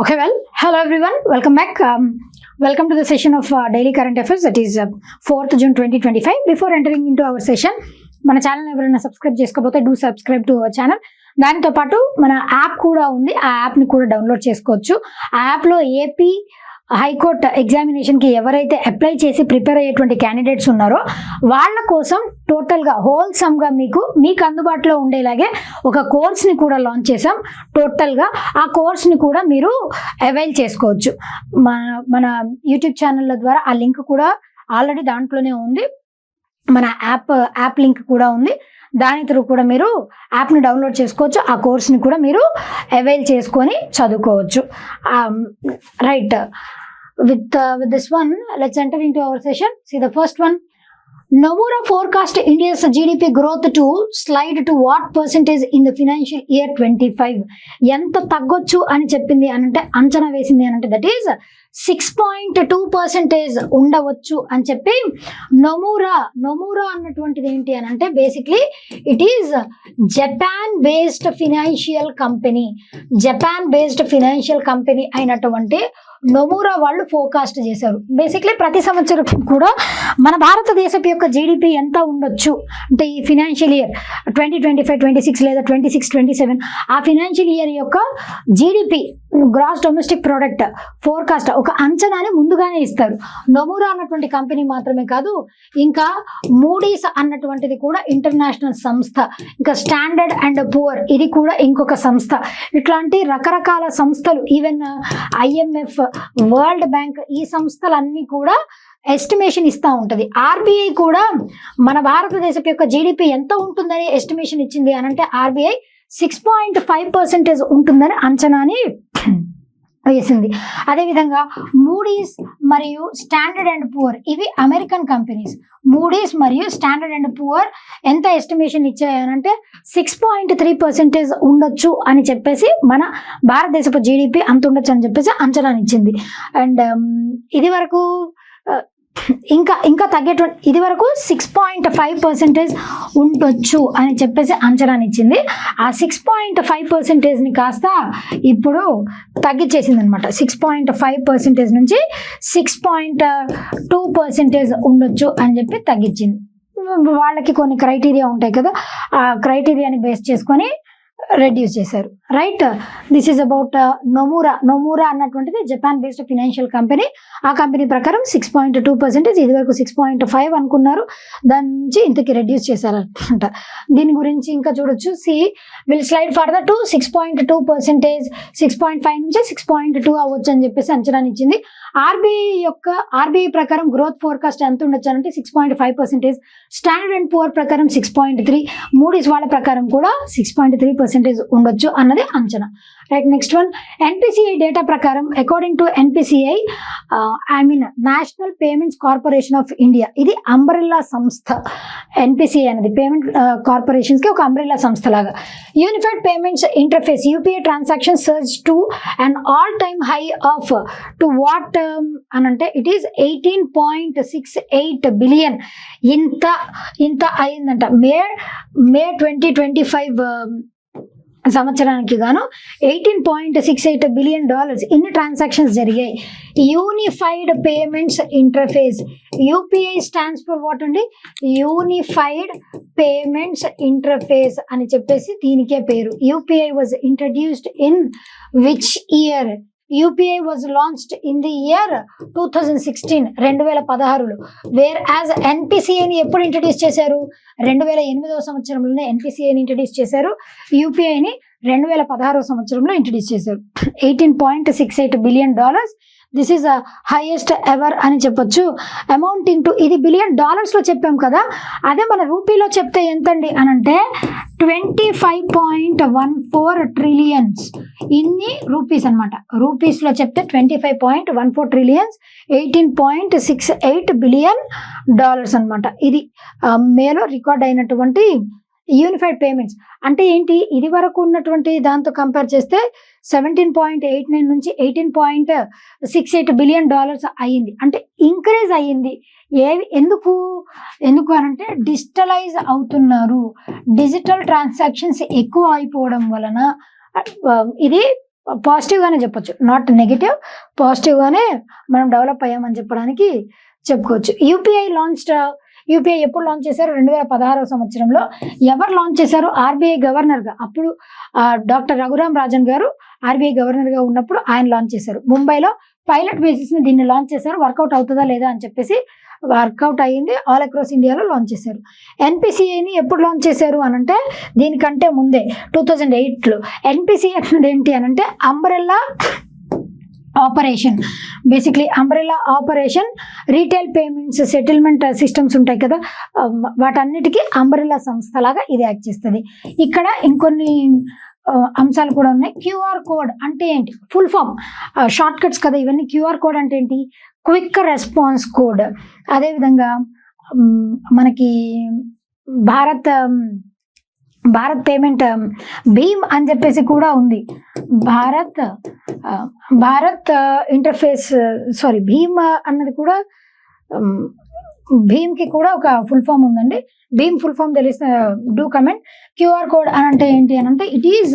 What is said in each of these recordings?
Okay, well, hello everyone. Welcome back. Um, welcome to the session of uh, Daily Current Affairs. That is uh, 4th June 2025. Before entering into our session, మన channel ఎవరైనా subscribe చేసుకోకపోతే do subscribe to our channel దానితో పాటు మన app కూడా ఉంది ఆ యాప్ని కూడా డౌన్లోడ్ చేసుకోవచ్చు ఆ యాప్లో ఏపీ హైకోర్టు ఎగ్జామినేషన్కి ఎవరైతే అప్లై చేసి ప్రిపేర్ అయ్యేటువంటి క్యాండిడేట్స్ ఉన్నారో వాళ్ళ కోసం టోటల్గా హోల్సమ్గా మీకు మీకు అందుబాటులో ఉండేలాగే ఒక కోర్స్ని కూడా లాంచ్ చేసాం టోటల్గా ఆ కోర్స్ని కూడా మీరు అవైల్ చేసుకోవచ్చు. మన మన యూట్యూబ్ ఛానళ్ళ ద్వారా ఆ లింక్ కూడా ఆల్రెడీ దాంట్లోనే ఉంది. మన యాప్ యాప్ లింక్ కూడా ఉంది. దాని త్రూ కూడా మీరు యాప్ని డౌన్లోడ్ చేసుకోవచ్చు. ఆ కోర్స్ని కూడా మీరు అవైల్ చేసుకొని చదువుకోవచ్చు. Right. With with this one let's enter in to our session see the first one Nomura forecast India's GDP growth to slide to what percentage in the financial year 25? ఎంత తగ్గొచ్చు అని చెప్పింది అని అంటే అంచనా వేసింది అనంటే అంటే that is six point two percentage ఉండవచ్చు అని చెప్పి నొమూరా నొమూరా అన్నటువంటిది ఏంటి అని అంటే basically it is Japan based financial company Japan based financial company అయినటువంటి నొమూరా వాళ్ళు ఫోకాస్ట్ చేశారు. బేసిక్లీ ప్రతి సంవత్సరం కూడా మన భారతదేశపు యొక్క జీడిపి ఎంత ఉండొచ్చు? అంటే ఈ financial year twenty twenty five twenty six లేదా ట్వంటీ సిక్స్ ట్వంటీ సెవెన్ ఆ ఫినాన్షియల్ ఇయర్ యొక్క GDP gross domestic product forecast ఒక అంచనాని ముందుగానే ఇస్తారు. నొమూరా అన్నటువంటి కంపెనీ మాత్రమే కాదు ఇంకా మూడీస్ అన్నటువంటిది కూడా ఇంటర్నేషనల్ సంస్థ ఇంకా స్టాండర్డ్ అండ్ పువర్ ఇది కూడా ఇంకొక సంస్థ. ఇట్లాంటి రకరకాల సంస్థలు ఈవెన్ ఐఎంఎఫ్ వరల్డ్ బ్యాంక్ ఈ సంస్థలన్నీ కూడా ఎస్టిమేషన్ ఇస్తూ ఉంటుంది. ఆర్బీఐ కూడా మన భారతదేశం యొక్క జీడిపి ఎంత ఉంటుందని ఎస్టిమేషన్ ఇచ్చింది అని అంటే RBI six point five percentage ఉంటుందని అంచనాని వేసింది. అదేవిధంగా మూడీస్ మరియు స్టాండర్డ్ అండ్ పూర్ ఇవి అమెరికన్ కంపెనీస్ మూడీస్ మరియు స్టాండర్డ్ అండ్ పూర్ ఎంత ఎస్టిమేషన్ ఇచ్చాయనంటే సిక్స్ పాయింట్ త్రీ పర్సెంటేజ్ ఉండొచ్చు అని చెప్పేసి మన భారతదేశపు జీడిపి అంత ఉండొచ్చు అని చెప్పేసి అంచనానిచ్చింది అండ్ um, ఇది వరకు uh, ఇంకా ఇంకా తగ్గేటువంటి ఇది వరకు సిక్స్ పాయింట్ ఫైవ్ పర్సెంటేజ్ ఉండొచ్చు అని చెప్పేసి అంచనాని ఇచ్చింది. ఆ సిక్స్ పాయింట్ ఫైవ్ పర్సెంటేజ్ని కాస్త ఇప్పుడు తగ్గించేసింది అనమాట సిక్స్ పాయింట్ ఫైవ్ పర్సెంటేజ్ నుంచి సిక్స్ పాయింట్ టూ పర్సెంటేజ్ ఉండొచ్చు అని చెప్పి తగ్గించింది వాళ్ళకి కొన్ని క్రైటీరియా ఉంటాయి కదా ఆ క్రైటీరియాని బేస్ చేసుకొని రెడ్యూస్ చేశారు. Right this is about Nomura Nomura అన్నటువంటిది జపాన్ బేస్డ్ ఫినాన్షియల్ కంపెనీ ఆ కంపెనీ ప్రకారం సిక్స్ పాయింట్ టూ పర్సెంటేజ్ ఇది వరకు సిక్స్ పాయింట్ ఫైవ్ అనుకున్నారు. దాని నుంచి ఇంతకి రెడ్యూస్ చేశారనమాట దీని గురించి ఇంకా చూడొచ్చు. See will slide further to six point two percentage six point five నుంచి సిక్స్ పాయింట్ టూ అవ్వచ్చు అని చెప్పేసి అంచనా ఇచ్చింది ఆర్బీఐ యొక్క ఆర్బీఐ ప్రకారం గ్రోత్ ఫోర్కాస్ట్ ఎంత ఉండొచ్చు అంటే six point five percentage Standard and Poor ప్రకారం సిక్స్ పాయింట్ త్రీ మూడీస్ వాళ్ళ ప్రకారం కూడా సిక్స్ పాయింట్ త్రీ పర్సెంటేజ్ ఉండొచ్చు అన్నది అంచనా. Right next one NPCI data ప్రకారం according to NPCI I mean National Payments Corporation of India ఇది అంబ్రెల్లా సంస్థ. ఎన్పిసిఐ అనేది పేమెంట్ కార్పొరేషన్స్కి ఒక అంబ్రెల్లా సంస్థ లాగా unified payments interface UPI transaction surge to and all time high of to what అని అంటే it is eighteen point six eight billion ఇంత ఇంత అయిందంట. May May twenty twenty five సంవత్సరానికి గాను eighteen point six eight billion dollars ఇన్ని transactions జరిగాయి. Unified payments interface. UPI stands for what అండి? యూనిఫైడ్ పేమెంట్స్ ఇంటర్ఫేస్ అని చెప్పేసి దీనికే పేరు. UPI was introduced in which year UPI was launched in the year two thousand sixteen రెండు వేల పదహారులో. వేర్ యాజ్ ఎన్పిసిఐని ఎప్పుడు ఇంట్రడ్యూస్ చేశారు? రెండు వేల ఎనిమిదవ సంవత్సరంలోనే ఎన్పిసిఐని ఇంట్రడ్యూస్ చేశారు. యూపీఐని రెండు వేల పదహారవ సంవత్సరంలో ఇంట్రడ్యూస్ చేశారు. Eighteen point six eight billion dollars this is highest ever అని చెప్పొచ్చు. అమౌంటింగ్ టు ఇది బిలియన్ డాలర్స్లో చెప్పాం కదా. అదే మన రూపీలో చెప్తే ఎంతండి అని అంటే twenty five point one four trillions ఇన్ని రూపీస్ అనమాట రూపీస్లో చెప్తే twenty five point one four trillions eighteen point six eight billion dollars అనమాట ఇది మేలో రికార్డ్ అయినటువంటి యూనిఫైడ్ పేమెంట్స్ అంటే ఏంటి? ఇది వరకు ఉన్నటువంటి దాంతో కంపేర్ చేస్తే సెవెంటీన్ పాయింట్ ఎయిట్ నైన్ నుంచి eighteen point six eight billion dollars అయ్యింది. అంటే ఇంక్రీజ్ అయ్యింది. ఏవి ఎందుకు? ఎందుకు అనంటే డిజిటలైజ్ అవుతున్నారు. డిజిటల్ ట్రాన్సాక్షన్స్ ఎక్కువ అయిపోవడం వలన um, ఇది పాజిటివ్గానే చెప్పొచ్చు. నాట్ నెగిటివ్ పాజిటివ్గానే మనం డెవలప్ అయ్యామని చెప్పడానికి చెప్పుకోవచ్చు. యూపీఐ లాంచ్ యూపీఐ ఎప్పుడు లాంచ్ చేశారు? రెండు వేల పదహారవ సంవత్సరంలో. ఎవరు లాంచ్ చేశారు? ఆర్బీఐ గవర్నర్గా అప్పుడు డాక్టర్ రఘురామ్ రాజన్ గారు ఆర్బీఐ గవర్నర్గా ఉన్నప్పుడు ఆయన లాంచ్ చేశారు. ముంబైలో పైలట్ బేసిస్ని దీన్ని లాంచ్ చేశారు. వర్కౌట్ అవుతుందా లేదా అని చెప్పేసి వర్కౌట్ అయ్యింది. ఆల్ అక్రాస్ ఇండియాలో లాంచ్ చేశారు. ఎన్పిసిఐని ఎప్పుడు లాంచ్ చేశారు అని అంటే దీనికంటే ముందే టూ థౌజండ్ ఎయిట్లో ఎన్పిసిఐ అన్నది ఏంటి అని అంటే umbrella operation. Basically umbrella operation retail payments settlement systems ఉంటాయి కదా వాటన్నిటికీ అంబ్రెలా అంబ్రెల్లా సంస్థలాగా ఇది యాక్ట్ చేస్తుంది. ఇక్కడ ఇంకొన్ని అంశాలు కూడా ఉన్నాయి. క్యూఆర్ కోడ్ అంటే ఏంటి? ఫుల్ ఫామ్ షార్ట్ కట్స్ కదా ఇవన్నీ. క్యూఆర్ కోడ్ అంటే ఏంటి? క్విక్ రెస్పాన్స్ కోడ్ అదేవిధంగా మనకి భారత్ భారత్ పేమెంట్ భీమ్ అని చెప్పేసి కూడా ఉంది. భారత్ భారత్ ఇంటర్ఫేస్ సారీ భీమ్ అన్నది కూడా భీమ్కి కూడా ఒక ఫుల్ ఫామ్ ఉందండి. భీమ్ ఫుల్ ఫామ్ తెలిస్తే డూ కమెంట్ క్యూఆర్ కోడ్ అని అంటే ఏంటి అని అంటే it is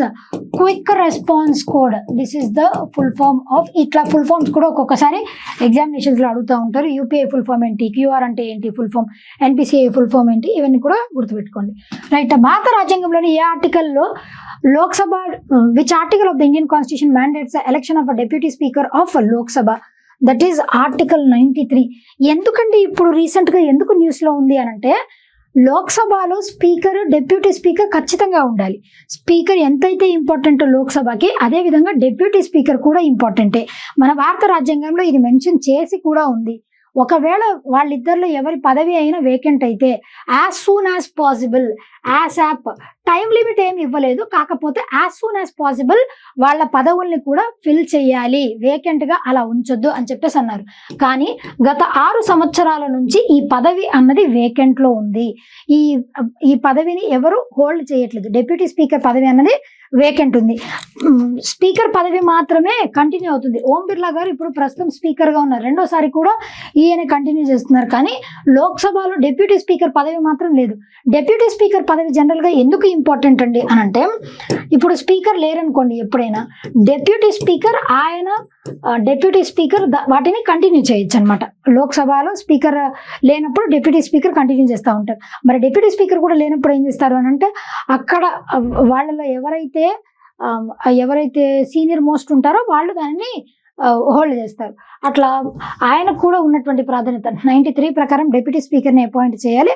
quick response code this is the full form of ఇట్లా ఫుల్ ఫామ్స్ కూడా ఒక్కొక్కసారి ఎగ్జామినేషన్స్లో అడుగుతూ ఉంటారు. యూపీఐ ఫుల్ ఫామ్ ఏంటి క్యూఆర్ అంటే ఏంటి full form NPCI full form ఏంటి ఇవన్నీ కూడా గుర్తుపెట్టుకోండి. రైట్ భారత రాజ్యాంగంలోని ఏ ఆర్టికల్లో Lok Sabha which article of the Indian constitution mandates election of deputy speaker of Lok Sabha that is article ninety three ఎందుకంటే ఇప్పుడు రీసెంట్గా ఎందుకు న్యూస్లో ఉంది అని అంటే లోక్సభలో స్పీకర్ డెప్యూటీ స్పీకర్ ఖచ్చితంగా ఉండాలి. స్పీకర్ ఎంతైతే ఇంపార్టెంట్ లోక్సభకి అదే విధంగా డెప్యూటీ స్పీకర్ కూడా ఇంపార్టెంటే. మన భారత రాజ్యాంగంలో ఇది మెన్షన్ చేసి కూడా ఉంది. ఒకవేళ వాళ్ళిద్దరిలో ఎవరి పదవి అయినా వేకెంట్ అయితే as soon as possible as app time limit ఏమి ఇవ్వలేదు. కాకపోతే యాజ్ సూన్ యాజ్ పాసిబుల్ వాళ్ళ పదవుల్ని కూడా ఫిల్ చేయాలి. వేకెంట్గా అలా ఉంచొద్దు అని చెప్పేసి అన్నారు. కానీ గత ఆరు సంవత్సరాల నుంచి ఈ పదవి అన్నది వేకెంట్లో ఉంది. ఈ ఈ పదవిని ఎవరు హోల్డ్ చేయట్లేదు. డెప్యూటీ స్పీకర్ పదవి అన్నది వేకెంట్ ఉంది. స్పీకర్ పదవి మాత్రమే కంటిన్యూ అవుతుంది. ఓం బిర్లా గారు ఇప్పుడు ప్రస్తుతం స్పీకర్గా ఉన్నారు. రెండోసారి కూడా ఈయన కంటిన్యూ చేస్తున్నారు. కానీ లోక్సభలో డెప్యూటీ స్పీకర్ పదవి మాత్రం లేదు. డెప్యూటీ స్పీకర్ పదవి జనరల్గా ఎందుకు ఇంపార్టెంట్ అండి అని అంటే ఇప్పుడు స్పీకర్ లేరనుకోండి ఎప్పుడైనా డెప్యూటీ స్పీకర్ ఆయన డెప్యూటీ స్పీకర్ వాటిని కంటిన్యూ చేయొచ్చు అనమాట లోక్సభలో స్పీకర్ లేనప్పుడు డెప్యూటీ స్పీకర్ కంటిన్యూ చేస్తూ ఉంటారు. మరి డెప్యూటీ స్పీకర్ కూడా లేనప్పుడు ఏం చేస్తారు అని అంటే అక్కడ వాళ్ళలో ఎవరైతే ఎవరైతే సీనియర్ మోస్ట్ ఉంటారో వాళ్ళు దానిని హోల్డ్ చేస్తారు. అట్లా ఆయనకు కూడా ఉన్నటువంటి ప్రాధాన్యత నైంటీ త్రీ ప్రకారం డిప్యూటీ స్పీకర్ని అపాయింట్ చేయాలి.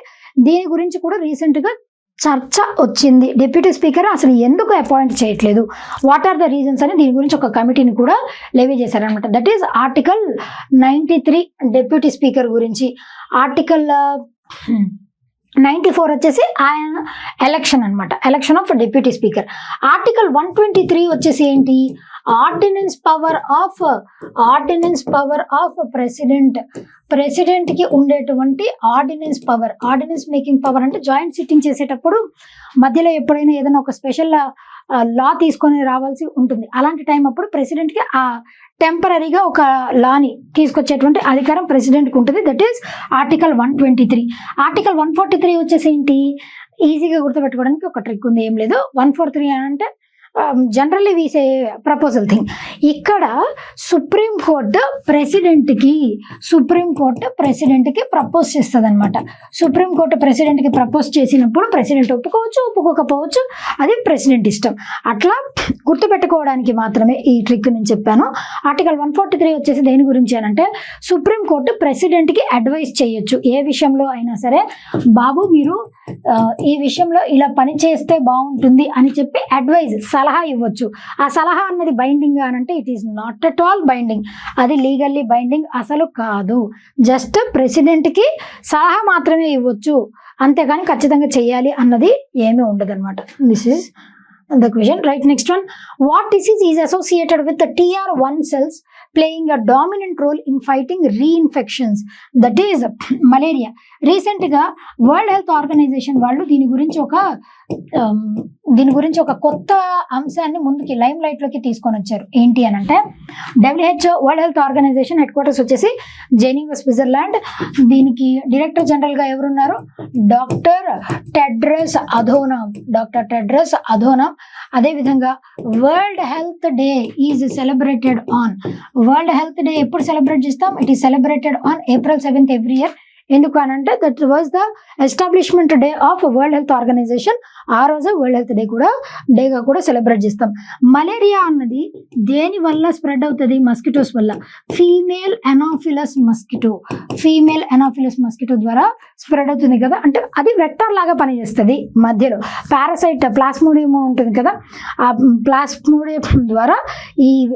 దీని గురించి కూడా రీసెంట్గా చర్చ వచ్చింది. డిప్యూటీ స్పీకర్ అసలు ఎందుకు అపాయింట్ చేయట్లేదు? వాట్ ఆర్ ద రీజన్స్ అని దీని గురించి ఒక కమిటీని కూడా లెవీ చేశారనమాట that is article ninety three deputy speaker గురించి. ఆర్టికల్ నైంటీ ఫోర్ వచ్చేసి ఆయన ఎలక్షన్ అన్నమాట. Election of deputy speaker article one twenty three వచ్చేసి ఏంటి? Ordinance power of ordinance power of president ప్రెసిడెంట్కి ఉండేటువంటి ordinance power ordinance making power అంటే joint sitting చేసేటప్పుడు మధ్యలో ఎప్పుడైనా ఏదైనా ఒక స్పెషల్ లా తీసుకొని రావాల్సి ఉంటుంది. అలాంటి టైం అప్పుడు ప్రెసిడెంట్కి ఆ టెంపరీగా ఒక లాని తీసుకొచ్చేటువంటి అధికారం ప్రెసిడెంట్కి ఉంటుంది. That is article one twenty three article one forty three వచ్చేసి ఏంటి? ఈజీగా గుర్తుపెట్టుకోవడానికి ఒక ట్రిక్ ఉంది. ఏం లేదు. వన్ ఫోర్ త్రీ అంటే generally we say proposal thing ఇక్కడ సుప్రీం కోర్టు ప్రెసిడెంట్కి సుప్రీం కోర్టు ప్రెసిడెంట్కి ప్రపోజ్ చేస్తుంది అనమాట సుప్రీం కోర్టు ప్రెసిడెంట్కి ప్రపోజ్ చేసినప్పుడు ప్రెసిడెంట్ ఒప్పుకోవచ్చు ఒప్పుకోకపోవచ్చు అది ప్రెసిడెంట్ ఇష్టం. అట్లా గుర్తుపెట్టుకోవడానికి మాత్రమే ఈ ట్రిక్ నేను చెప్పాను. ఆర్టికల్ వన్ ఫార్టీ త్రీ వచ్చేసి దేని గురించి అనంటే అంటే సుప్రీం కోర్టు ప్రెసిడెంట్కి అడ్వైస్ చేయొచ్చు. ఏ విషయంలో అయినా సరే బాబు మీరు uh, ఈ విషయంలో ఇలా పని చేస్తే బాగుంటుంది అని చెప్పి అడ్వైజ్ సలహా ఇవ్వచ్చు. ఆ సలహా అన్నది బైండింగ్ అని అంటే it is not at all binding అది లీగల్లీ బైండింగ్ అసలు కాదు. జస్ట్ ప్రెసిడెంట్కి సలహా మాత్రమే ఇవ్వచ్చు. అంతేగాని ఖచ్చితంగా చేయాలి అన్నది ఏమీ ఉండదు అనమాట this is the question right next one what disease is associated with TR one cells playing a dominant role in fighting reinfections that is malaria రీసెంట్గా వరల్డ్ హెల్త్ ఆర్గనైజేషన్ వాళ్ళు దీని గురించి ఒక um, దీని గురించి ఒక కొత్త అంశాన్ని ముందుకి లైమ్ లైట్లోకి తీసుకొని వచ్చారు. ఏంటి అని అంటే WHO World Health Organization headquarters వచ్చేసి జెనీవా స్విట్జర్లాండ్ దీనికి డైరెక్టర్ జనరల్గా ఎవరున్నారు? Doctor Tedros Adhanom doctor Tedros Adhanom అదేవిధంగా World Health Day is celebrated on World Health Day ఎప్పుడు సెలబ్రేట్ చేస్తాం? It is celebrated on April seventh every year ఎందుకు అని అంటే that was the establishment day of World Health Organization ఆ రోజు world health day కూడా డేగా కూడా సెలబ్రేట్ చేస్తాం. మలేరియా అన్నది దేని వల్ల స్ప్రెడ్ అవుతుంది? మస్కిటోస్ వల్ల. Female Anopheles mosquito female Anopheles mosquito ద్వారా స్ప్రెడ్ అవుతుంది కదా? అంటే అది వెక్టర్ లాగా పనిచేస్తుంది మధ్యలో. పారాసైట్ ప్లాస్మోడియం ఉంటుంది కదా? ఆ ప్లాస్మోడియం ద్వారా ఈ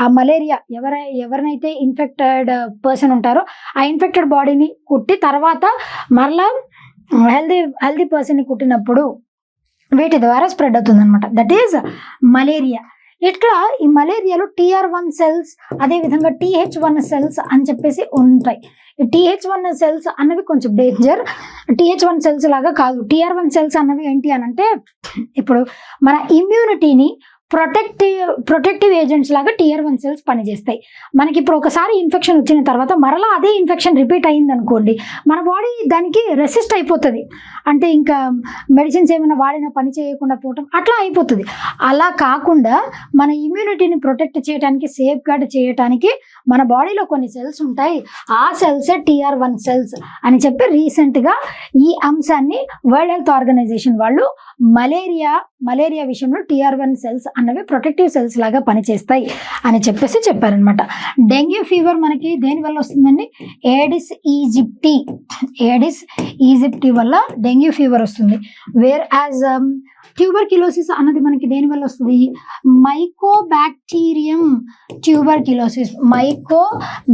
ఆ మలేరియా ఎవరై ఎవరినైతే ఇన్ఫెక్టెడ్ పర్సన్ ఉంటారో ఆ ఇన్ఫెక్టెడ్ బాడీని కుట్టి తర్వాత మరలా హెల్దీ హెల్దీ పర్సన్ని కుట్టినప్పుడు వీటి ద్వారా స్ప్రెడ్ అవుతుంది అనమాట దట్ ఈజ్ మలేరియా ఇట్లా ఈ మలేరియాలో టీఆర్ వన్ సెల్స్ అదేవిధంగా టీహెచ్ వన్ సెల్స్ అని చెప్పేసి ఉంటాయి. ఈ టీహెచ్ వన్ సెల్స్ అన్నవి కొంచెం డేంజర్ టీహెచ్ వన్ సెల్స్ లాగా కాదు. టీఆర్ వన్ సెల్స్ అన్నవి ఏంటి అని అంటే ఇప్పుడు మన ఇమ్యూనిటీని ప్రొటెక్టివ్ ప్రొటెక్టివ్ ఏజెంట్స్ లాగా టీఆర్ వన్ సెల్స్ పనిచేస్తాయి. మనకి ఇప్పుడు ఒకసారి ఇన్ఫెక్షన్ వచ్చిన తర్వాత మరలా అదే ఇన్ఫెక్షన్ రిపీట్ అయింది అనుకోండి మన బాడీ దానికి రెసిస్ట్ అయిపోతుంది. అంటే ఇంకా మెడిసిన్స్ ఏమైనా వాడినా పని చేయకుండా పోవటం అట్లా అయిపోతుంది. అలా కాకుండా మన ఇమ్యూనిటీని ప్రొటెక్ట్ చేయడానికి సేఫ్ గార్డ్ చేయడానికి మన బాడీలో కొన్ని సెల్స్ ఉంటాయి. ఆ సెల్సే టీఆర్ వన్ సెల్స్ అని చెప్పి రీసెంట్గా ఈ అంశాన్ని వరల్డ్ హెల్త్ ఆర్గనైజేషన్ వాళ్ళు మలేరియా మలేరియా విషయంలో టీఆర్ వన్ సెల్స్ అన్నవి ప్రొటెక్టివ్ సెల్స్ లాగా పనిచేస్తాయి అని చెప్పేసి చెప్పారనమాట డెంగ్యూ ఫీవర్ మనకి దేని వల్ల వస్తుందండి? ఏడిస్ ఈజిప్టీ ఏడిస్ ఈజిప్టీ వల్ల డెంగ్యూ ఫీవర్ వస్తుంది. Whereas um, tuberculosis అన్నది మనకి దేని వల్ల వస్తుంది? Mycobacterium tuberculosis మైకో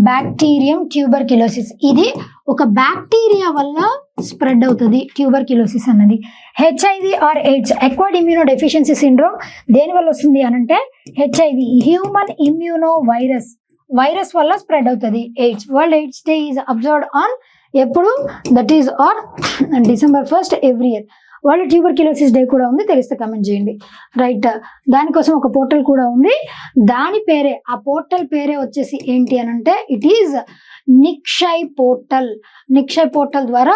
bacterium tuberculosis ఇది ఒక బ్యాక్టీరియా వల్ల స్ప్రెడ్ అవుతుంది ట్యూబర్ కిలోసిస్ అన్నది. HIV or AIDS. Acquired immunodeficiency syndrome దేని వల్ల వస్తుంది అని అంటే HIV human immuno virus virus వల్ల స్ప్రెడ్ అవుతుంది AIDS. World AIDS Day is observed on ఎప్పుడు? That is on December first every year. వాళ్ళు ట్యూబర్ కిలోసిస్ డే కూడా ఉంది తెలిస్తే కమెంట్ చేయండి. రైట్ దానికోసం ఒక పోర్టల్ కూడా ఉంది. దాని పేరే ఆ పోర్టల్ పేరే వచ్చేసి ఏంటి అని అంటే it is Nikshay portal Nikshay portal ద్వారా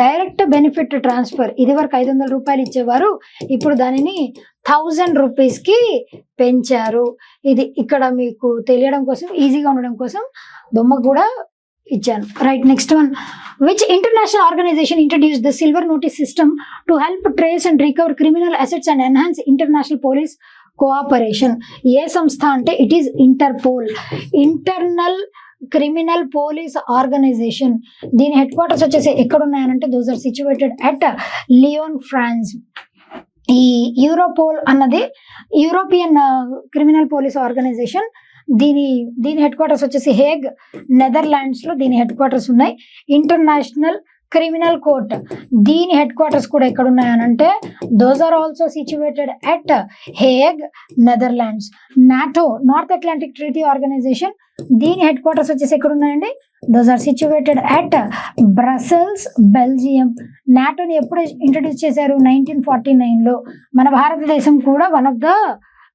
డైరెక్ట్ బెనిఫిట్ ట్రాన్స్ఫర్ ఇది వరకు ఐదు వందల రూపాయలు ఇచ్చేవారు. ఇప్పుడు దానిని థౌజండ్ రూపీస్కి పెంచారు. ఇది ఇక్కడ మీకు తెలియడం కోసం ఈజీగా ఉండడం కోసం బొమ్మ కూడా ఇచ్చాను. Right next one which international organization introduce the silver notice system to help trace and recover criminal assets and enhance international police cooperation ఏ సంస్థ అంటే it is Interpol internal criminal police organization దీని హెడ్ క్వార్టర్స్ వచ్చేసి ఎక్కడ ఉన్నాయనంటే those are situated at Lyon France ఈ Europol అన్నది European criminal police organisation దీని దీని head quarters వచ్చేసి హేగ్ నెదర్లాండ్స్లో దీని హెడ్ క్వార్టర్స్ ఉన్నాయి. International criminal court. దీని హెడ్ క్వార్టర్స్ కూడా ఎక్కడ ఉన్నాయనంటే those are also situated at Hague Netherlands NATO North Atlantic Treaty Organization దీని హెడ్ క్వార్టర్స్ వచ్చేసి ఎక్కడ ఉన్నాయండి? Those are situated at Brussels Belgium నాటోని ఎప్పుడు ఇంట్రడ్యూస్ చేశారు? నైన్టీన్ ఫార్టీ నైన్లో మన భారతదేశం కూడా వన్ ఆఫ్ ద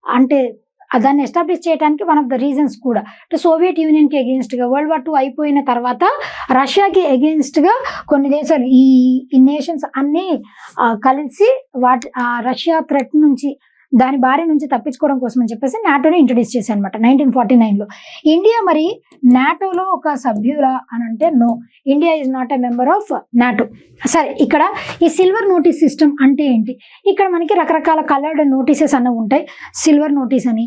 అంటే దాన్ని ఎస్టాబ్లిష్ చేయడానికి వన్ ఆఫ్ ద రీజన్స్ కూడా. అంటే సోవియట్ యూనియన్కి అగేన్స్ట్గా వరల్డ్ వార్ టూ అయిపోయిన తర్వాత రష్యాకి అగేన్స్ట్గా కొన్ని దేశాలు ఈ ఈ నేషన్స్ అన్నీ కలిసి వాటి ఆ రష్యా థ్రెట్ నుంచి దాని బారి నుంచి తప్పించుకోవడం కోసం అని చెప్పేసి నాటోని ఇంట్రడ్యూస్ చేశాను అనమాట నైన్టీన్ ఫార్టీ నైన్లో ఇండియా మరి నాటోలో ఒక సభ్యురా అని అంటే no India is not a member of NATO. సరే ఇక్కడ ఈ సిల్వర్ నోటీస్ సిస్టమ్ అంటే ఏంటి? ఇక్కడ మనకి రకరకాల కలర్డ్ నోటీసెస్ అన్న ఉంటాయి. సిల్వర్ నోటీస్ అని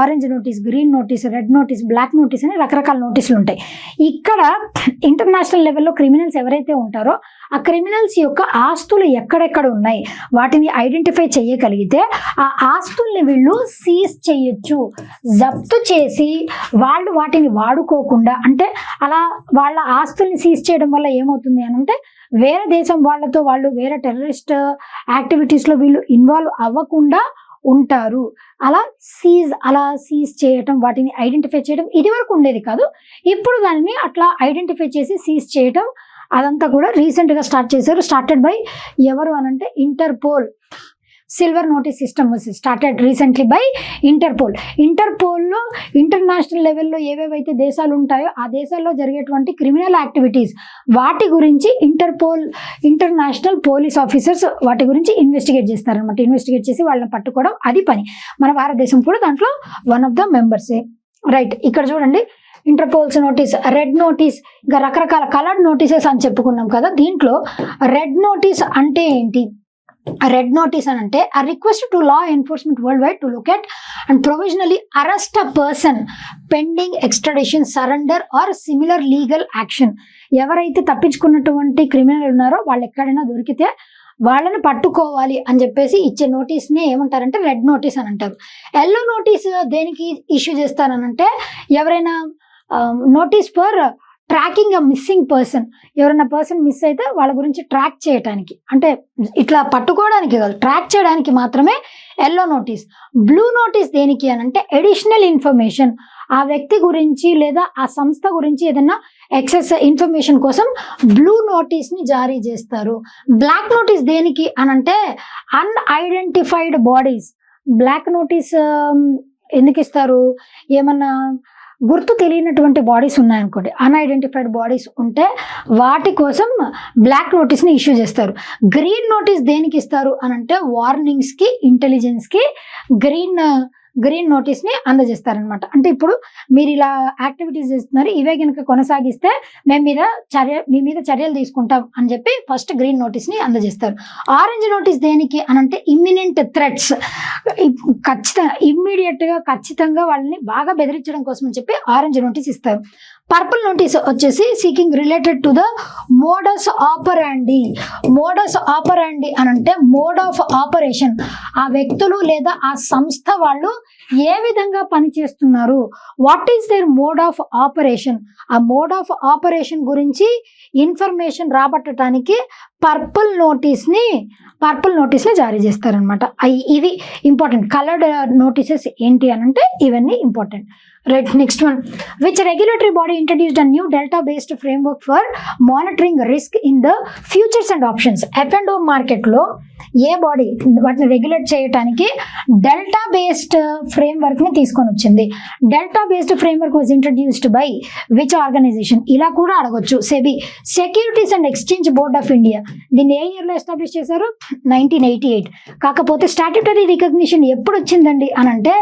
orange notice green notice red notice black notice అని రకరకాల నోటీసులు ఉంటాయి. ఇక్కడ ఇంటర్నేషనల్ లెవెల్లో క్రిమినల్స్ ఎవరైతే ఉంటారో ఆ క్రిమినల్స్ యొక్క ఆస్తులు ఎక్కడెక్కడ ఉన్నాయి? వాటిని ఐడెంటిఫై చేయగలిగితే ఆ ఆస్తుల్ని వీళ్ళు సీజ్ చేయొచ్చు. జప్తు చేసి వాళ్ళు వాటిని వాడుకోకుండా అంటే అలా వాళ్ళ ఆస్తుల్ని సీజ్ చేయడం వల్ల ఏమవుతుంది అని అంటే వేరే దేశం వాళ్ళతో వాళ్ళు వేరే టెర్రరిస్ట్ యాక్టివిటీస్లో వీళ్ళు ఇన్వాల్వ్ అవ్వకుండా ఉంటారు. అలా సీజ్ అలా సీజ్ చేయటం వాటిని ఐడెంటిఫై చేయడం ఇది వరకు ఉండేది కాదు. ఇప్పుడు దానిని అట్లా ఐడెంటిఫై చేసి సీజ్ చేయటం అదంతా కూడా రీసెంట్గా స్టార్ట్ చేశారు. స్టార్టెడ్ బై ఎవరు అనంటే Interpol. Silver notice system started recently by Interpol ఇంటర్పోల్లో international లెవెల్లో ఏవేవైతే దేశాలు ఉంటాయో ఆ దేశాల్లో జరిగేటువంటి క్రిమినల్ యాక్టివిటీస్ వాటి గురించి ఇంటర్పోల్ ఇంటర్నేషనల్ పోలీస్ ఆఫీసర్స్ వాటి గురించి ఇన్వెస్టిగేట్ చేస్తారనమాట ఇన్వెస్టిగేట్ చేసి వాళ్ళని పట్టుకోవడం అది పని. మన భారతదేశం కూడా దాంట్లో వన్ ఆఫ్ ద మెంబర్సే రైట్ ఇక్కడ చూడండి. ఇంటర్పోల్స్ నోటీస్ రెడ్ నోటీస్ ఇంకా రకరకాల కలర్డ్ నోటీసెస్ అని చెప్పుకున్నాం కదా. దీంట్లో రెడ్ నోటీస్ అంటే ఏంటి? రెడ్ నోటీస్ అని అంటే ఆ request to law enforcement worldwide to look at and provisionally arrest a person pending extradition surrender or similar legal action ఎవరైతే తప్పించుకున్నటువంటి క్రిమినల్ ఉన్నారో వాళ్ళు ఎక్కడైనా దొరికితే వాళ్ళని పట్టుకోవాలి అని చెప్పేసి ఇచ్చే నోటీస్ని ఏమంటారంటే రెడ్ నోటీస్ అని అంటారు. ఎల్లో నోటీస్ దేనికి ఇష్యూ చేస్తారనంటే ఎవరైనా um, notice for tracking a missing person ఎవరైనా పర్సన్ మిస్ అయితే వాళ్ళ గురించి ట్రాక్ చేయడానికి అంటే ఇట్లా పట్టుకోవడానికి కాదు ట్రాక్ చేయడానికి మాత్రమే ఎల్లో నోటీస్ బ్లూ నోటీస్ దేనికి అని అంటే ఎడిషనల్ ఇన్ఫర్మేషన్ ఆ వ్యక్తి గురించి లేదా ఆ సంస్థ గురించి ఏదైనా ఎక్సెస్ ఇన్ఫర్మేషన్ కోసం బ్లూ నోటీస్ని జారీ చేస్తారు. బ్లాక్ నోటీస్ దేనికి అనంటే అన్ఐడెంటిఫైడ్ బాడీస్ బ్లాక్ నోటీస్ ఎందుకు ఇస్తారు? ఏమన్నా గుర్తు తెలియనటువంటి బాడీస్ ఉన్నాయనుకోండి అన్ఐడెంటిఫైడ్ బాడీస్ ఉంటే వాటి కోసం బ్లాక్ నోటీస్ని ఇష్యూ చేస్తారు. గ్రీన్ నోటీస్ దేనికి ఇస్తారు అని అంటే వార్నింగ్స్కి ఇంటెలిజెన్స్కి గ్రీన్ గ్రీన్ నోటీస్ని అందజేస్తారనమాట అంటే ఇప్పుడు మీరు ఇలా యాక్టివిటీస్ చేస్తున్నారు ఇవే కనుక కొనసాగిస్తే మేము మీద చర్య మీ మీద చర్యలు తీసుకుంటాం అని చెప్పి ఫస్ట్ గ్రీన్ నోటీస్ని అందజేస్తారు. ఆరెంజ్ నోటీస్ దేనికి అని అంటే ఇమ్మినెంట్ థ్రెట్స్. ఖచ్చితంగా ఇమ్మీడియట్గా ఖచ్చితంగా వాళ్ళని బాగా బెదిరించడం కోసం అని చెప్పి ఆరెంజ్ నోటీస్ ఇస్తారు. పర్పుల్ నోటీస్ వచ్చేసి seeking related to the modus operandi. Modus operandi అని అంటే మోడ్ ఆఫ్ ఆపరేషన్. ఆ వ్యక్తులు లేదా ఆ సంస్థ వాళ్ళు ఏ విధంగా పనిచేస్తున్నారు? What is their mode of operation ఆ మోడ్ ఆఫ్ ఆపరేషన్ గురించి ఇన్ఫర్మేషన్ రాబట్టడానికి పర్పుల్ నోటీస్ని పర్పుల్ నోటీస్ని జారీ చేస్తారనమాట ఇవి ఇంపార్టెంట్ కలర్డ్ నోటీసెస్ ఏంటి అని అంటే ఇవన్నీ important right next one which regulatory body introduced a new delta based framework for monitoring risk in the futures and options F and O మార్కెట్లో ఏ బాడీ వాటిని రెగ్యులేట్ చేయడానికి డెల్టా బేస్డ్ ఫ్రేమ్వర్క్ని తీసుకొని వచ్చింది. Delta based framework was introduced by which organization ఇలా కూడా అడగొచ్చు. SEBI securities and exchange board of India దీన్ని ఏ ఇయర్లో ఎస్టాబ్లిష్ చేశారు? నైన్టీన్ ఎయిటీ ఎయిట్ కాకపోతే స్టాట్యుటరీ రికగ్నిషన్ ఎప్పుడు వచ్చిందండి? అని అంటే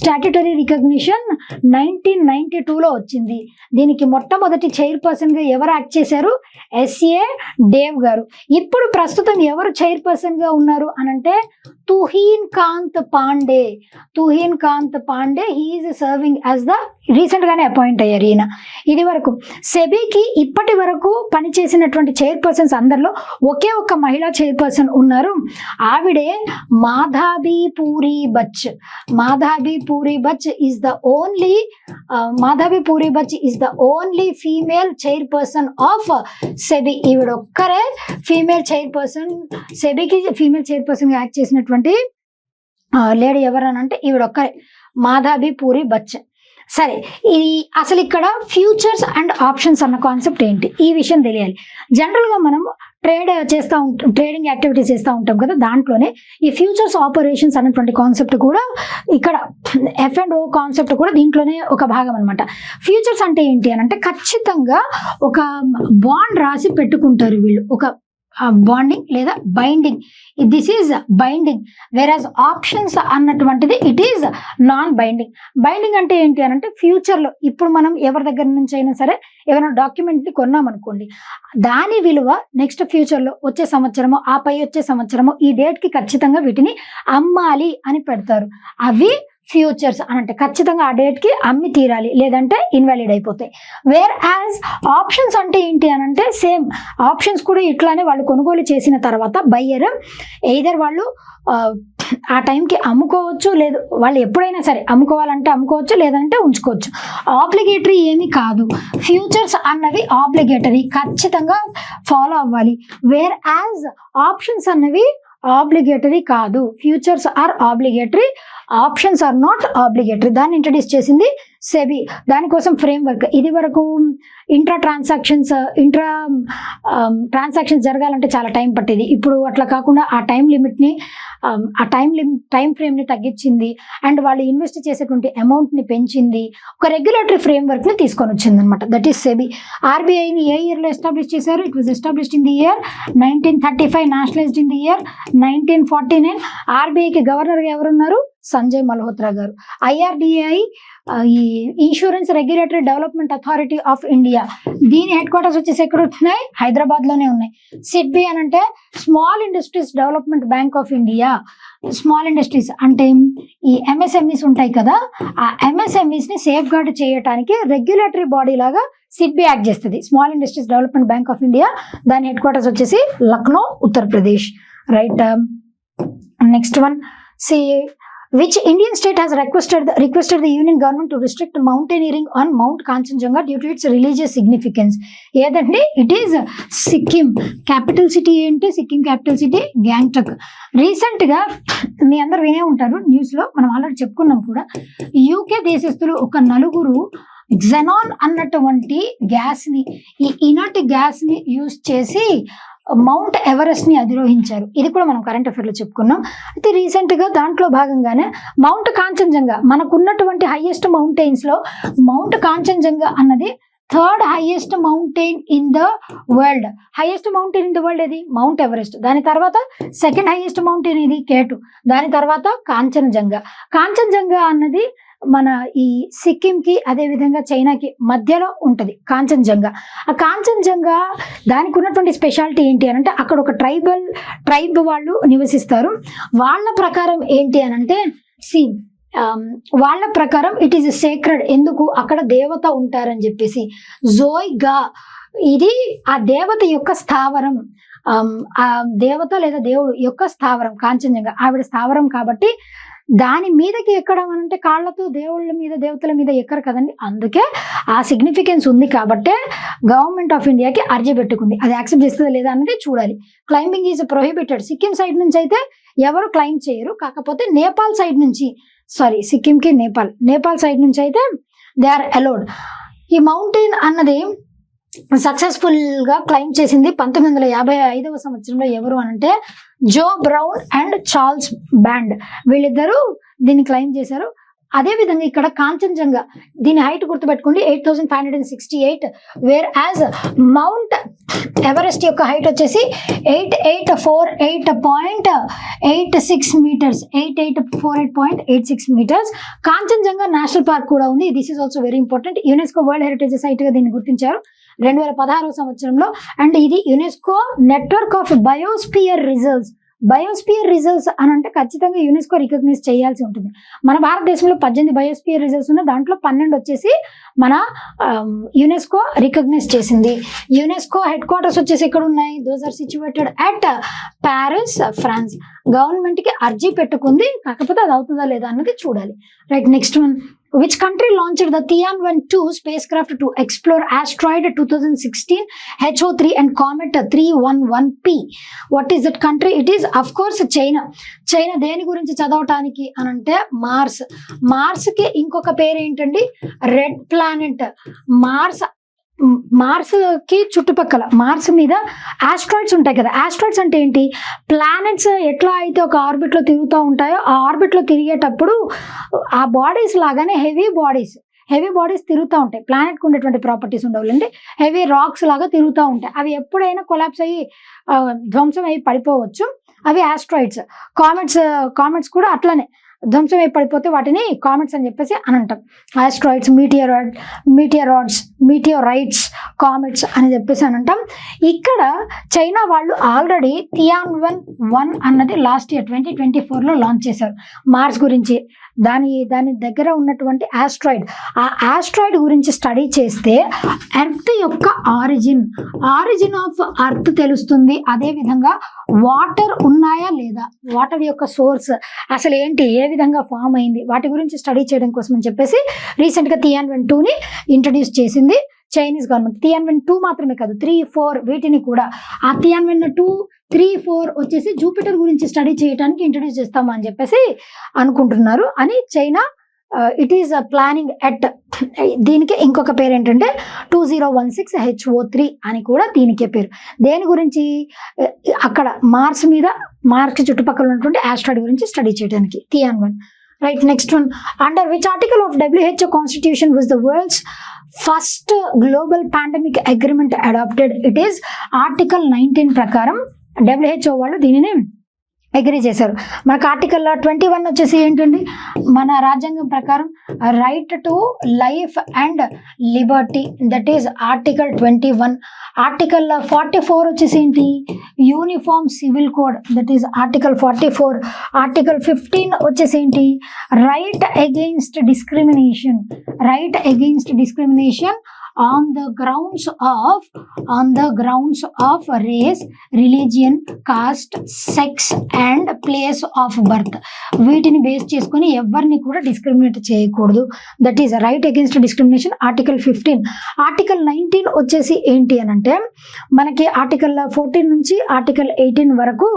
స్టాట్యుటరీ రికగ్నిషన్ నైన్టీన్ నైన్టీ టూలో వచ్చింది. దీనికి మొట్టమొదటి చైర్పర్సన్గా ఎవరు యాక్ట్ చేశారు? ఎస్ఏ డేవ్ గారు. ఇప్పుడు ప్రస్తుతం ఎవరు చైర్పర్సన్గా ఉన్నారు అని అంటే Tuhin Kanta Pandey. Tuhin Kanta Pandey he is serving as the రీసెంట్గానే అపాయింట్ అయ్యారు ఈయన. ఇది వరకు సెబీకి ఇప్పటి వరకు పనిచేసినటువంటి చైర్పర్సన్స్ అందరిలో ఒకే ఒక్క మహిళా చైర్పర్సన్ ఉన్నారు. ఆవిడే Madhabi Puri Buch Madhabi Puri Buch is the only Madhabi Puri Buch is the only female chairperson of SEBI ఈవిడ ఒక్కరే ఫీమేల్ చైర్పర్సన్ సెబీకి ఫీమేల్ చైర్పర్సన్గా యాక్ట్ చేసినటువంటి uh, లేడీ ఎవరని అంటే ఈవిడ ఒక్కరే మాధాబీ పూరి బచ్ సరే ఇది అసలు ఇక్కడ ఫ్యూచర్స్ అండ్ ఆప్షన్స్ అన్న కాన్సెప్ట్ ఏంటి? ఈ విషయం తెలియాలి. జనరల్గా మనం ట్రేడ్ చేస్తూ ఉంటాం ట్రేడింగ్ యాక్టివిటీస్ చేస్తూ ఉంటాం కదా దాంట్లోనే ఈ ఫ్యూచర్స్ ఆపరేషన్స్ అనేటువంటి కాన్సెప్ట్ కూడా ఇక్కడ ఎఫ్ అండ్ ఓ కాన్సెప్ట్ కూడా దీంట్లోనే ఒక భాగం అనమాట ఫ్యూచర్స్ అంటే ఏంటి అని అంటే ఖచ్చితంగా ఒక బాండ్ రాసి పెట్టుకుంటారు వీళ్ళు. ఒక బాండింగ్ లేదా binding this is binding whereas options అన్నటువంటిది it is non binding binding అంటే ఏంటి అని అంటే ఫ్యూచర్లో ఇప్పుడు మనం ఎవరి దగ్గర నుంచి అయినా సరే ఏమైనా డాక్యుమెంట్ని కొన్నామనుకోండి దాని విలువ నెక్స్ట్ ఫ్యూచర్లో వచ్చే సంవత్సరము ఆ పై వచ్చే సంవత్సరము ఈ డేట్కి ఖచ్చితంగా వీటిని అమ్మాలి అని పెడతారు. అవి ఫ్యూచర్స్ అని అంటే ఖచ్చితంగా ఆ డేట్కి అమ్మి తీరాలి లేదంటే ఇన్వాలిడ్ అయిపోతాయి. వేర్ యాజ్ ఆప్షన్స్ అంటే ఏంటి అని అంటే సేమ్ ఆప్షన్స్ కూడా ఇట్లానే వాళ్ళు కొనుగోలు చేసిన తర్వాత బయ్యర్ ఎయిదర్ వాళ్ళు ఆ, టైంకి అమ్ముకోవచ్చు లేదు వాళ్ళు ఎప్పుడైనా సరే అమ్ముకోవాలంటే అమ్ముకోవచ్చు లేదంటే ఉంచుకోవచ్చు. ఆబ్లిగేటరీ ఏమీ కాదు. ఫ్యూచర్స్ అన్నవి ఆబ్లిగేటరీ ఖచ్చితంగా ఫాలో అవ్వాలి. వేర్ యాజ్ ఆప్షన్స్ అన్నవి ఆబ్లిగేటరీ కాదు. Futures are obligatory options are not obligatory దాన్ని ఇంట్రడ్యూస్ చేసింది సెబీ. దానికోసం ఫ్రేమ్ వర్క్ ఇది వరకు ఇంట్రా ట్రాన్సాక్షన్స్ ఇంట్రా ట్రాన్సాక్షన్స్ జరగాలంటే చాలా టైం పట్టేది. ఇప్పుడు అట్లా కాకుండా ఆ టైం లిమిట్ని um, ఆ టైం లిమిట్ టైం ఫ్రేమ్ని తగ్గించింది. అండ్ వాళ్ళు ఇన్వెస్ట్ చేసేటువంటి అమౌంట్ని పెంచింది. ఒక రెగ్యులేటరీ ఫ్రేమ్ వర్క్ని తీసుకొని వచ్చింది అనమాట దట్ ఈస్ సెబీ. ఆర్బీఐని ఏ ఇయర్లో ఎస్టాబ్లిష్ చేశారు? It was established in the year nineteen thirty five nationalised in the year nineteen forty nine. ఆర్బీఐకి గవర్నర్గా ఎవరున్నారు? సంజయ్ మల్హోత్రా గారు. ఐఆర్డిఐ ఈ insurance regulatory development authority of India. దీని హెడ్ క్వార్టర్స్ వచ్చేసి ఎక్కడ ఉన్నాయి హైదరాబాద్లోనే ఉన్నాయి. సిడ్బి అని అంటే small industries development bank of India. Small industries అంటే ఈ ఎంఎస్ఎంఈస్ ఉంటాయి కదా ఆ ఎంఎస్ఎంఈస్ని సేఫ్ గార్డ్ చేయడానికి రెగ్యులేటరీ బాడీ లాగా సిడ్బి యాక్ట్ చేస్తుంది. Small industries development bank of India. దాని హెడ్ క్వార్టర్స్ వచ్చేసి Lucknow Uttar Pradesh. Right next one. C which Indian state has requested requested the union government to restrict mountaineering on Mount Kanchenjunga due to its religious significance? ఏదంటే it is Sikkim capital city ఏంటి Sikkim capital city Gangtok రీసెంట్గా మీ అందరు వినే ఉంటారు న్యూస్లో మనం already చెప్పుకున్నాం కూడా యూకే దేశస్తులు ఒక నలుగురు జెనాన్ అన్నటువంటి గ్యాస్ని ఈ ఇనట్ గ్యాస్ని యూజ్ చేసి మౌంట్ ఎవరెస్ట్ని అధిరోహించారు. ఇది కూడా మనం కరెంట్ అఫేర్లో చెప్పుకున్నాం. అయితే రీసెంట్గా దాంట్లో భాగంగానే మౌంట్ కాంచన్జంగా మనకున్నటువంటి హైయెస్ట్ మౌంటైన్స్లో మౌంట్ కాంచన్జంగా అన్నది third highest mountain in the world highest mountain in the world ఏది? మౌంట్ ఎవరెస్ట్ దాని తర్వాత సెకండ్ హైయెస్ట్ మౌంటైన్ ఇది కేటు దాని తర్వాత కాంచనజంగా కాంచనజంగా అన్నది మన ఈ సిక్కింకి అదే విధంగా చైనాకి మధ్యలో ఉంటుంది కాంచనజంగా. ఆ కాంచన్జంగా దానికి ఉన్నటువంటి స్పెషాలిటీ ఏంటి అని అంటే అక్కడ ఒక ట్రైబల్ ట్రైబ్ వాళ్ళు నివసిస్తారు. వాళ్ళ ప్రకారం ఏంటి అని అంటే సి వాళ్ళ ప్రకారం ఇట్ ఈస్ సేక్రెడ్ ఎందుకు అక్కడ దేవత ఉంటారని చెప్పేసి. జోయ్గా ఇది ఆ దేవత యొక్క స్థావరం. ఆ దేవత లేదా దేవుడు యొక్క స్థావరం కాంచన్జంగా. ఆవిడ స్థావరం కాబట్టి దాని మీదకి ఎక్కడం అంటే కాళ్ళతో దేవుళ్ళ మీద దేవతల మీద ఎక్కరు కదండి. అందుకే ఆ సిగ్నిఫికెన్స్ ఉంది కాబట్టే గవర్నమెంట్ ఆఫ్ ఇండియాకి అర్జీ పెట్టుకుంది. అది యాక్సెప్ట్ చేస్తుందా లేదా అనేది చూడాలి. Climbing is prohibited Sikkim side నుంచి అయితే ఎవరు క్లైమ్ చేయరు. కాకపోతే నేపాల్ సైడ్ నుంచి సారీ సిక్కింకి నేపాల్ నేపాల్ సైడ్ నుంచి అయితే దే ఆర్ అలౌడ్ ఈ మౌంటైన్ అన్నది సక్సెస్ఫుల్గా క్లైమ్ చేసింది పంతొమ్మిది వందల యాభై ఐదవ సంవత్సరంలో ఎవరు అనంటే Joe Brown and Charles Band. వీళ్ళిద్దరూ దీన్ని క్లైమ్ చేశారు. అదే విధంగా ఇక్కడ కాంచన్జంగా దీని హైట్ గుర్తుపెట్టుకోండి eight thousand five hundred sixty eight whereas mount Everest యొక్క హైట్ వచ్చేసి eight eight four eight point eight six metres eight eight four eight point eight six metres. Kangchenjunga national park కూడా ఉంది. This is also very important UNESCO world heritage సైట్గా దీన్ని గుర్తించారు. రెండు వేల పదహారో సంవత్సరంలో. అండ్ ఇది UNESCO network of biosphere reserves biosphere reserves అని అంటే ఖచ్చితంగా యునెస్కో రికగ్నైజ్ చేయాల్సి ఉంటుంది. మన భారతదేశంలో పద్దెనిమిది బయోస్పియర్ రిజర్వ్స్ ఉన్నాయి. దాంట్లో పన్నెండు వచ్చేసి మన యునెస్కో రికగ్నైజ్ చేసింది. యునెస్కో హెడ్ క్వార్టర్స్ వచ్చేసి ఎక్కడ ఉన్నాయి those are situated at Paris France గవర్నమెంట్కి అర్జీ పెట్టుకుంది. కాకపోతే అది అవుతుందా లేదా అన్నది చూడాలి. Right next one which country launched the Tianwen two spacecraft to explore asteroid two thousand sixteen HO three and comet three one one P what is that country it is of course China China దేని గురించి చదవటానికి అని అంటే Mars మార్స్కి ఇంకొక పేరు ఏంటండి red planet Mars మార్స్కి చుట్టుపక్కల మార్స్ మీద ఆస్ట్రాయిడ్స్ ఉంటాయి కదా. ఆస్ట్రాయిడ్స్ అంటే ఏంటి? ప్లానెట్స్ ఎట్లా అయితే ఒక ఆర్బిట్లో తిరుగుతూ ఉంటాయో ఆ ఆర్బిట్లో తిరిగేటప్పుడు ఆ బాడీస్ లాగానే హెవీ బాడీస్ హెవీ బాడీస్ తిరుగుతూ ఉంటాయి. ప్లానెట్కి ఉండేటువంటి ప్రాపర్టీస్ ఉండవులండి హెవీ రాక్స్ లాగా తిరుగుతూ ఉంటాయి. అవి ఎప్పుడైనా కొలాప్స్ అయ్యి ధ్వంసం అయ్యి పడిపోవచ్చు. అవి ఆస్ట్రాయిడ్స్ కామెట్స్ కామెట్స్ కూడా అట్లనే. ధ్వంసం అయి పడిపోతే వాటిని కామెట్స్ అని చెప్పేసి అని అంటాం. ఆస్ట్రాయిడ్స్ మీటియరాయిడ్ మీటియరాయిడ్స్ మీటియోరైట్స్ కామెట్స్ అని చెప్పేసి అని అంటాం. ఇక్కడ చైనా వాళ్ళు ఆల్రెడీ థియాన్ వన్ వన్ అన్నది లాస్ట్ ఇయర్ ట్వంటీ ట్వంటీ ఫోర్లో లాంచ్ చేశారు. మార్స్ గురించి. దాని దాని దగ్గర ఉన్నటువంటి ఆస్ట్రాయిడ్ ఆ ఆస్ట్రాయిడ్ గురించి స్టడీ చేస్తే ఎర్త్ యొక్క ఆరిజిన్ ఆరిజిన్ ఆఫ్ అర్త్ తెలుస్తుంది. అదేవిధంగా వాటర్ ఉన్నాయా లేదా? వాటర్ యొక్క సోర్స్ అసలు ఏంటి? ఏ విధంగా ఫామ్ అయింది? వాటి గురించి స్టడీ చేయడం కోసం అని చెప్పేసి రీసెంట్గా థియాన్ వన్ టూని ఇంట్రడ్యూస్ చేసింది. Chinese government Tianwen two మాత్రమే కాదు త్రీ ఫోర్ వీటిని కూడా. ఆ తియాన్వెన్ టూ త్రీ ఫోర్ వచ్చేసి జూపిటర్ గురించి స్టడీ చేయడానికి ఇంట్రడ్యూస్ చేస్తామా అని చెప్పేసి అనుకుంటున్నారు. అని China it is planning at దీనికి ఇంకొక పేరు ఏంటంటే two zero one six HO three అని కూడా దీనికే పేరు. దేని గురించి uh, అక్కడ మార్స్ మీద మార్స్ చుట్టుపక్కల ఉన్నటువంటి యాస్ట్రాయిడ్ గురించి స్టడీ చేయడానికి Tianwen right next one under which article of WHO constitution was the world's first global pandemic agreement adopted it is article nineteen ప్రకారం డబ్ల్యూహెచ్ఓ వాళ్ళు దీనిని అగ్రీ చేశారు. మనకు ఆర్టికల్లో ట్వంటీ వన్ వచ్చేసి ఏంటండి? మన రాజ్యాంగం ప్రకారం right to life and liberty that is article twenty one article forty four వచ్చేసి ఏంటి? Uniform civil code that is article forty four article fifteen వచ్చేసి ఏంటి? Right against discrimination right against discrimination on the grounds of on the grounds of race religion caste sex and place of birth వీటిని base చేసుకొని ఎవరిని కూడా discriminate చేయకూడదు. That is right against discrimination article fifteen article nineteen వచ్చేసి ఏంటి అని అంటే మనకి ఆర్టికల్ ఫోర్టీన్ నుంచి ఆర్టికల్ ఎయిటీన్ వరకు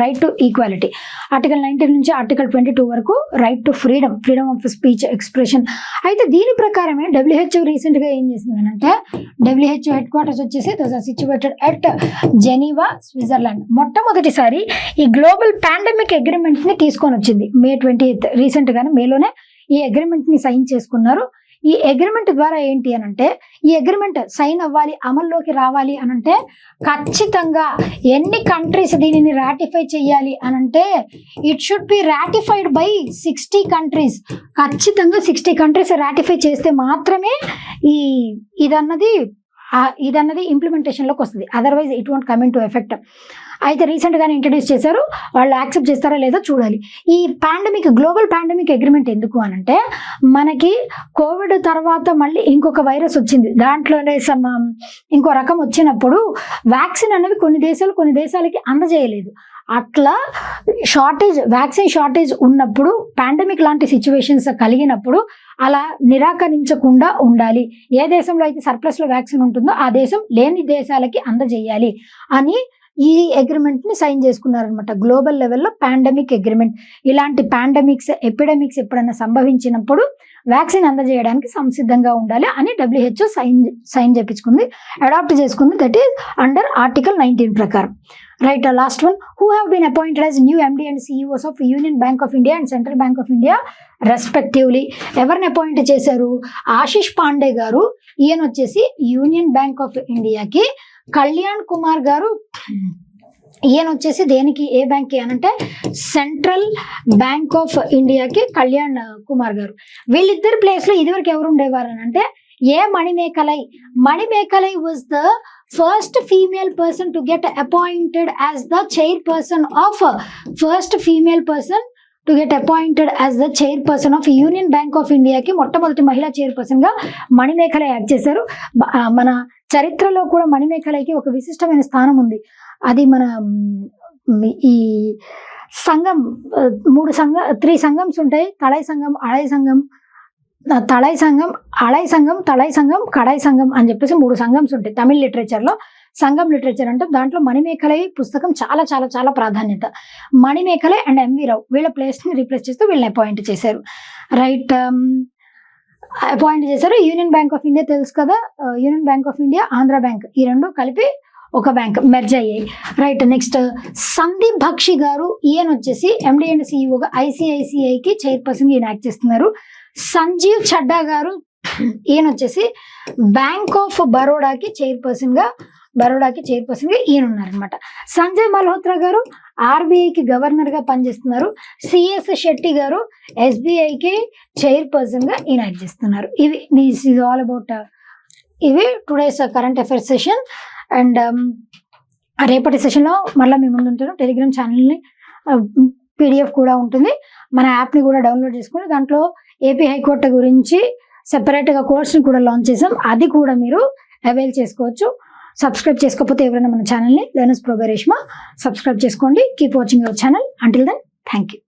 right to equality article nineteen నుంచి ఆర్టికల్ ట్వంటీ టూ వరకు right to freedom freedom of speech expression అయితే దీని ప్రకారమే డబ్ల్యూహెచ్ఓ రీసెంట్గా ఏం చేసింది? అంటే డబ్ల్యూహెచ్ఓ హెడ్ క్వార్టర్స్ వచ్చేసి సిచ్యువేటెడ్ ఎట్ జెనీవా స్విట్జర్లాండ్ మొట్టమొదటిసారి ఈ గ్లోబల్ పాండమిక్ అగ్రిమెంట్ని తీసుకొని వచ్చింది. మే ట్వంటీ ఎయిత్ రీసెంట్ గానే మేలోనే ఈ అగ్రిమెంట్ని సైన్ చేసుకున్నారు. ఈ అగ్రిమెంట్ ద్వారా ఏంటి అని అంటే ఈ అగ్రిమెంట్ సైన్ అవ్వాలి అమల్లోకి రావాలి అని అంటే ఖచ్చితంగా ఎన్ని కంట్రీస్ దీనిని రాటిఫై చేయాలి అని అంటే it should be ratified by sixty countries ఖచ్చితంగా సిక్స్టీ కంట్రీస్ రాటిఫై చేస్తే మాత్రమే ఈ ఇదన్నది ఇదన్నది ఇంప్లిమెంటేషన్లోకి వస్తుంది. Otherwise it won't coming to effect అయితే రీసెంట్గానే ఇంట్రడ్యూస్ చేశారు. వాళ్ళు యాక్సెప్ట్ చేస్తారా లేదో చూడాలి. ఈ పాండమిక్ గ్లోబల్ పాండమిక్ అగ్రిమెంట్ ఎందుకు అని అంటే మనకి కోవిడ్ తర్వాత మళ్ళీ ఇంకొక వైరస్ వచ్చింది. దాంట్లోనే సమ ఇంకో రకం వచ్చినప్పుడు వ్యాక్సిన్ అనేవి కొన్ని దేశాలు కొన్ని దేశాలకి అందజేయలేదు. అట్లా షార్టేజ్ వ్యాక్సిన్ షార్టేజ్ ఉన్నప్పుడు పాండమిక్ లాంటి సిచ్యువేషన్స్ కలిగినప్పుడు అలా నిరాకరించకుండా ఉండాలి. ఏ దేశంలో అయితే సర్ప్లస్లో వ్యాక్సిన్ ఉంటుందో ఆ దేశం లేని దేశాలకి అందజేయాలి అని ఈ అగ్రిమెంట్ని సైన్ చేసుకున్నారనమాట గ్లోబల్ లెవెల్లో పాండమిక్ అగ్రిమెంట్ ఇలాంటి పాండమిక్స్ ఎపిడమిక్స్ ఎప్పుడైనా సంభవించినప్పుడు వ్యాక్సిన్ అందజేయడానికి సంసిద్ధంగా ఉండాలి అని డబ్ల్యూహెచ్ఓ సైన్ సైన్ చేపించుకుంది. అడాప్ట్ చేసుకుంది. That is under article nineteen ప్రకారం. Right last one who have been appointed as new MD and CEOs of union bank of India and central bank of India respectively ఎవరిని appoint చేశారు? ఆశిష్ పాండే గారు. ఈయన వచ్చేసి union bank of ఇండియాకి కళ్యాణ్ కుమార్ గారు ఈయన వచ్చేసి దేనికి ఏ బ్యాంక్కి అనంటే సెంట్రల్ బ్యాంక్ ఆఫ్ ఇండియాకి కళ్యాణ్ కుమార్ గారు. వీళ్ళిద్దరి ప్లేస్లో ఇదివరకు ఎవరు ఉండేవారు అని అంటే A Manimekalai. Manimekalai was the first female person to get appointed as the chair person of first female person to get appointed as the chair person of union bank of ఇండియాకి మొట్టమొదటి మహిళా చైర్ పర్సన్గా Manimekalai add చేశారు. మన చరిత్రలో కూడా మణిమేఖలకి ఒక విశిష్టమైన స్థానం ఉంది. అది మన ఈ సంఘం మూడు సంఘ త్రీ సంఘమ్స్ ఉంటాయి. తళై సంఘం అళై సంఘం తళై సంఘం అళై సంఘం తళై సంఘం కడాయి సంఘం అని చెప్పేసి మూడు సంఘమ్స్ ఉంటాయి. తమిళ్ లిటరేచర్లో సంఘం లిటరేచర్ అంటే దాంట్లో మణిమేఖలై పుస్తకం చాలా చాలా చాలా ప్రాధాన్యత. మణిమేఖలై అండ్ ఎంవి రావు వీళ్ళ ప్లేస్ని రీప్లేస్ చేస్తూ వీళ్ళని అపాయింట్ చేశారు. రైట్ అపాయింట్ చేశారు. యూనియన్ బ్యాంక్ ఆఫ్ ఇండియా తెలుసు కదా? Union bank of India Andhra bank ఈ రెండు కలిపి ఒక బ్యాంక్ మెర్జ్ అయ్యాయి. రైట్ నెక్స్ట్ సందీప్ బక్షి గారు ఈయన వచ్చేసి ఎండి అండ్ సిఇఓగా ఐసిఐసిఐకి చైర్పర్సన్ ఈయన యాక్ట్ చేస్తున్నారు. సంజీవ్ చడ్డా గారు ఈయన వచ్చేసి బ్యాంక్ ఆఫ్ బరోడాకి చైర్పర్సన్గా బరోడాకి చైర్పర్సన్గా ఈయన ఉన్నారనమాట సంజయ్ మల్హోత్రా గారు ఆర్బీఐకి గవర్నర్గా పనిచేస్తున్నారు. సిఎస్ శెట్టి గారు ఎస్బీఐకి చైర్పర్సన్గా ఈయన యాక్ట్ చేస్తున్నారు. ఇవి దిస్ ఈజ్ ఆల్ అబౌట్ ఇవి today's current affairs session and రేపటి సెషన్లో మళ్ళీ మేము ముందు ఉంటాను. టెలిగ్రామ్ ఛానల్ని పీడిఎఫ్ కూడా ఉంటుంది. మన యాప్ని కూడా డౌన్లోడ్ చేసుకుని దాంట్లో ఏపీ హైకోర్టు గురించి సెపరేట్గా కోర్స్ని కూడా లాంచ్ చేసాం. అది కూడా మీరు అవైల్ చేసుకోవచ్చు. సబ్స్క్రైబ్ చేసుకోకపోతే ఎవరైనా మన ఛానల్ని లెర్నర్స్ ప్రోగరేష్మా సబ్స్క్రైబ్ చేసుకోండి. Keep watching your channel until then thank you